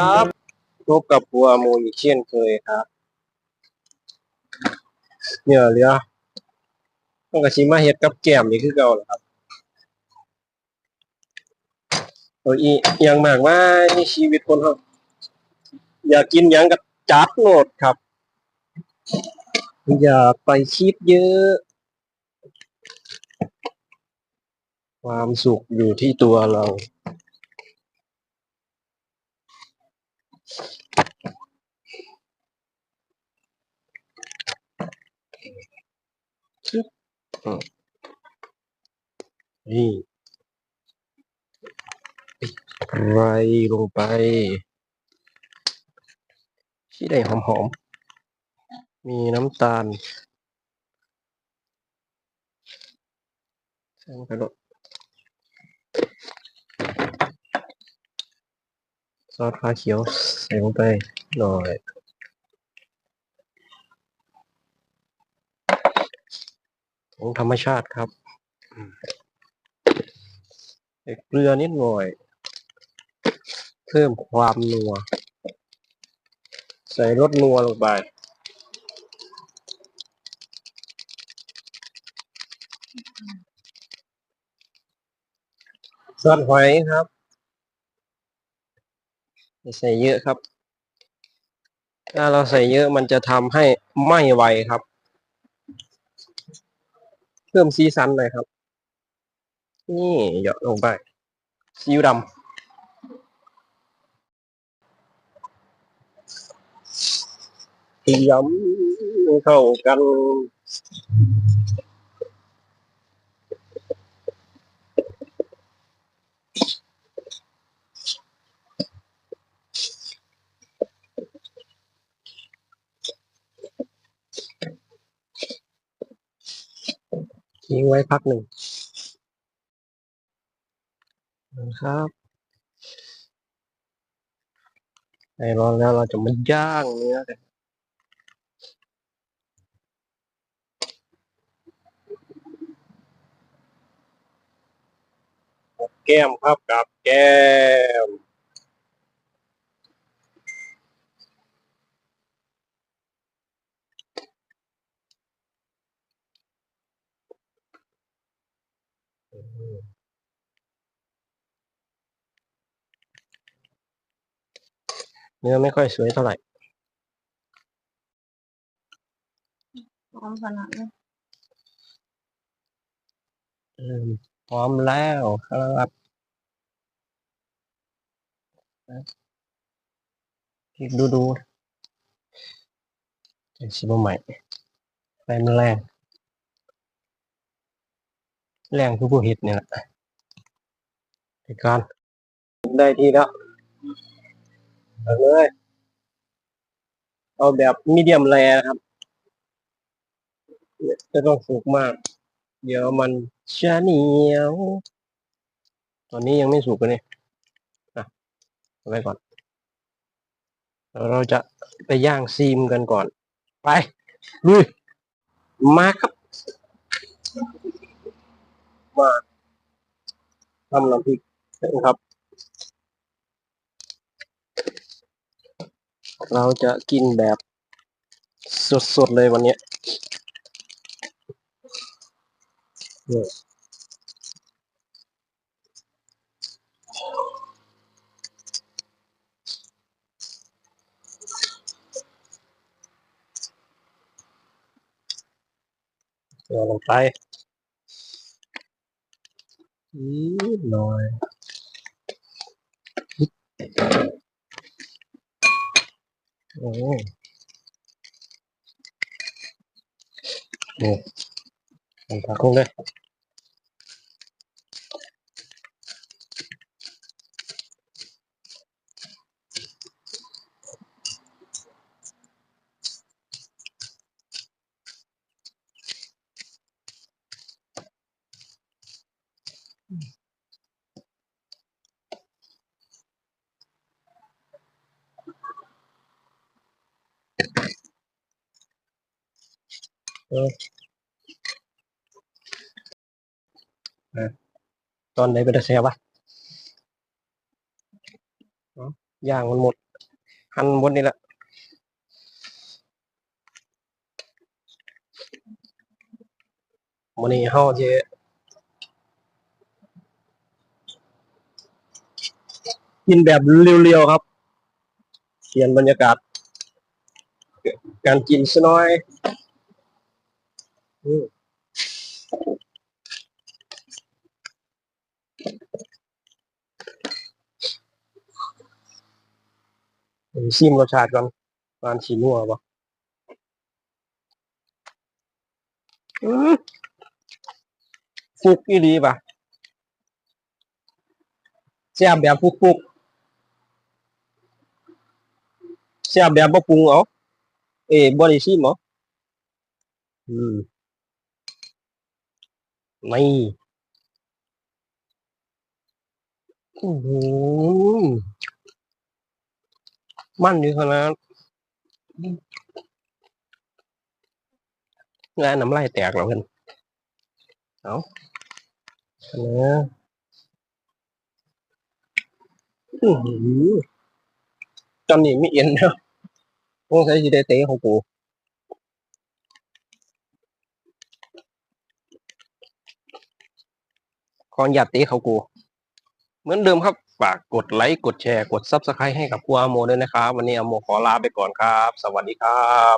ครับพบกับบัวมูอีกเช่นเคยครับ เนี่ยเหลือต้องกระชิมาเฮ็ดกับแก้มนี่คือเก่าแหละครับโอ้ยอีอยังมากว่านี่ชีวิตคนเราอยากกินยังก็จัดโหลดครับ อย่าไปคิดเยอะ ความสุขอยู่ที่ตัวเรา นี่ไรลงไปที่ได้หอมๆ มีน้ำตาลใส่ลงไปด้วย ซอสฟ้าเขียวใส่ลงไปหน่อยของธรรมชาติครับเกลือนิดหน่อย เพิ่มความนัว ใส่รสนัวลงไปซอสหอยครับ ใส่เยอะครับ ถ้าเราใส่เยอะมันจะทำให้ไหม้ไวครับ เพิ่มสีสันหน่อยครับ นี่หยาะลงไปซีอิ๊วดำยำเข้ากัน ทิ้งไว้พักหนึ่งนะครับไอร้อนแล้วเราจะมาย่างเนื้อกันแก้มครับกับแก้ม เนื้อไม่ค่อยสวยเท่าไหร่พร้อมขนาดนี้อืมพร้อมแล้วครับอีกดูดูๆเป็นชิมใหม่ไฟมันแรง แรงคือผู้เห็ดเนี่ยแหละในการได้ทีแล้วเอาเลยเอาแบบมีเดียมแรครับ จะต้องสุกมาก เดี๋ยวมันจะเหนียว ตอนนี้ยังไม่สุกเลยเนี่ยอะเอาไว้ก่อนเราจะไปย่างซีมกันก่อน ไปลุยมาครับ มาทำน้ำพริกนะครับ เราจะกินแบบสดๆเลยวันนี้เนี่ยเอาลงไป นิดหน่อยโอ้นี่ลงผักลงเลย ตอนไหนเป็นตะแซวะอ้าย่างมันหมด หันบนนี่แหละวันนี้เฮาจะกินแบบเรียวๆครับเปลี่ยนบรรยากาศ การกินซะน่อย ชิมรสชาติก่อนวานชีนัวปะอืมฟุกอีดีปะแซ่บแบบฟุกฟุกๆแซ่บแบบบ่ปรุงเอาเอ้บ่ได้ชิมเหรออืม ไม่โอ้โหมั่นดีขนาดงานน้ำลายแตกแล้วเพิ่นเอาเนื้อตอนนี้ไม่เอ็นแล้วสงสัยสิได้เตะของกู ขออนุญาตเตะเขากู เหมือนเดิมครับ ฝากกดไลค์ กดแชร์ กดซับสไครต์ให้กับครูอาโมด้วยนะครับ วันนี้อาโมขอลาไปก่อนครับ สวัสดีครับ